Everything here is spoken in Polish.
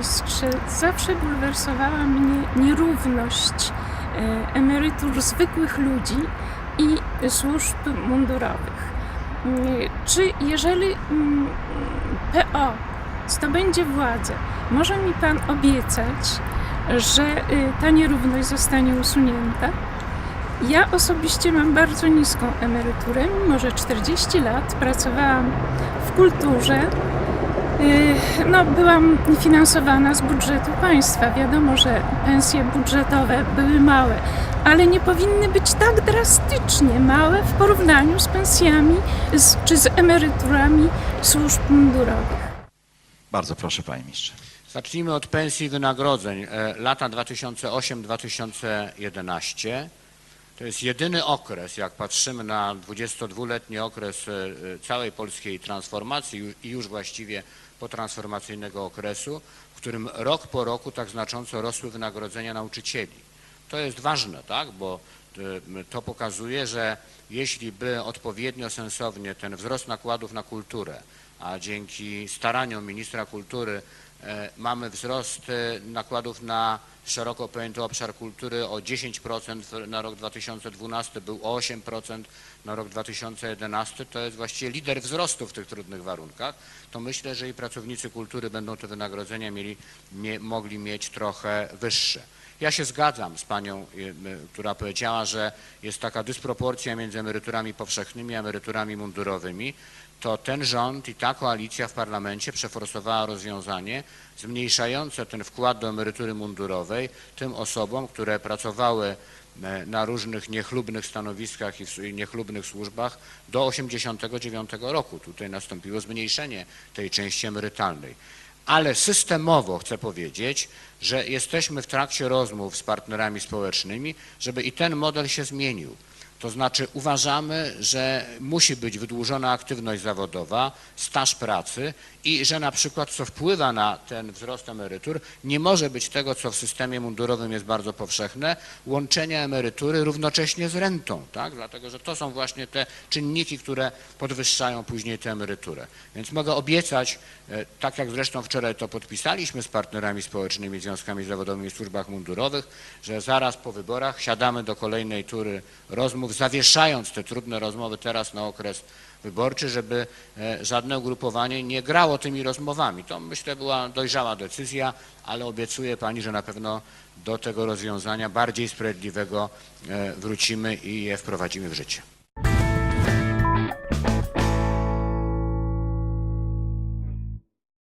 ministrze, zawsze bulwersowała mnie nierówność e, emerytur zwykłych ludzi i służb mundurowych. Mm, Czy jeżeli mm, PO zdobędzie władzę, może mi Pan obiecać, że y, ta nierówność zostanie usunięta? Ja osobiście mam bardzo niską emeryturę, mimo że 40 lat pracowałam w kulturze. Yy, No, byłam finansowana z budżetu państwa. Wiadomo, że pensje budżetowe były małe, ale nie powinny być tak drastycznie małe w porównaniu z pensjami z, czy z emeryturami służb mundurowych. Bardzo proszę, panie ministrze. Zacznijmy od pensji i wynagrodzeń. E, Lata 2008-2011 to jest jedyny okres, jak patrzymy na 22-letni okres e, e, całej polskiej transformacji i już właściwie potransformacyjnego okresu, w którym rok po roku tak znacząco rosły wynagrodzenia nauczycieli. To jest ważne, tak, bo e, to pokazuje, że jeśli by odpowiednio sensownie ten wzrost nakładów na kulturę, a dzięki staraniom ministra kultury mamy wzrost e, nakładów na szeroko pojęty obszar kultury o 10% w- na rok 2012, był o 8% na rok 2011, to jest właściwie lider wzrostu w tych trudnych warunkach, to myślę, że i pracownicy kultury będą te wynagrodzenia mieli, mie, mogli mieć trochę wyższe. Ja się zgadzam z panią, y, która powiedziała, że jest taka dysproporcja między emeryturami powszechnymi a emeryturami mundurowymi. To ten rząd i ta koalicja w parlamencie przeforsowała rozwiązanie zmniejszające ten wkład do emerytury mundurowej tym osobom, które pracowały na różnych niechlubnych stanowiskach i niechlubnych służbach do 89 roku. Tutaj nastąpiło zmniejszenie tej części emerytalnej. Ale systemowo chcę powiedzieć, że jesteśmy w trakcie rozmów z partnerami społecznymi, żeby i ten model się zmienił. To znaczy uważamy, że musi być wydłużona aktywność zawodowa, staż pracy i że na przykład co wpływa na ten wzrost emerytur, nie może być tego, co w systemie mundurowym jest bardzo powszechne, łączenia emerytury równocześnie z rentą, tak? dlatego że to są właśnie te czynniki, które podwyższają później tę emeryturę. Więc mogę obiecać, e, tak jak zresztą wczoraj to podpisaliśmy z partnerami społecznymi, związkami zawodowymi w służbach mundurowych, że zaraz po wyborach siadamy do kolejnej tury rozmów, zawieszając te trudne rozmowy teraz na okres wyborczy, żeby e, żadne ugrupowanie nie grało tymi rozmowami. To myślę była dojrzała decyzja, ale obiecuję pani, że na pewno do tego rozwiązania bardziej sprawiedliwego e, wrócimy i je wprowadzimy w życie.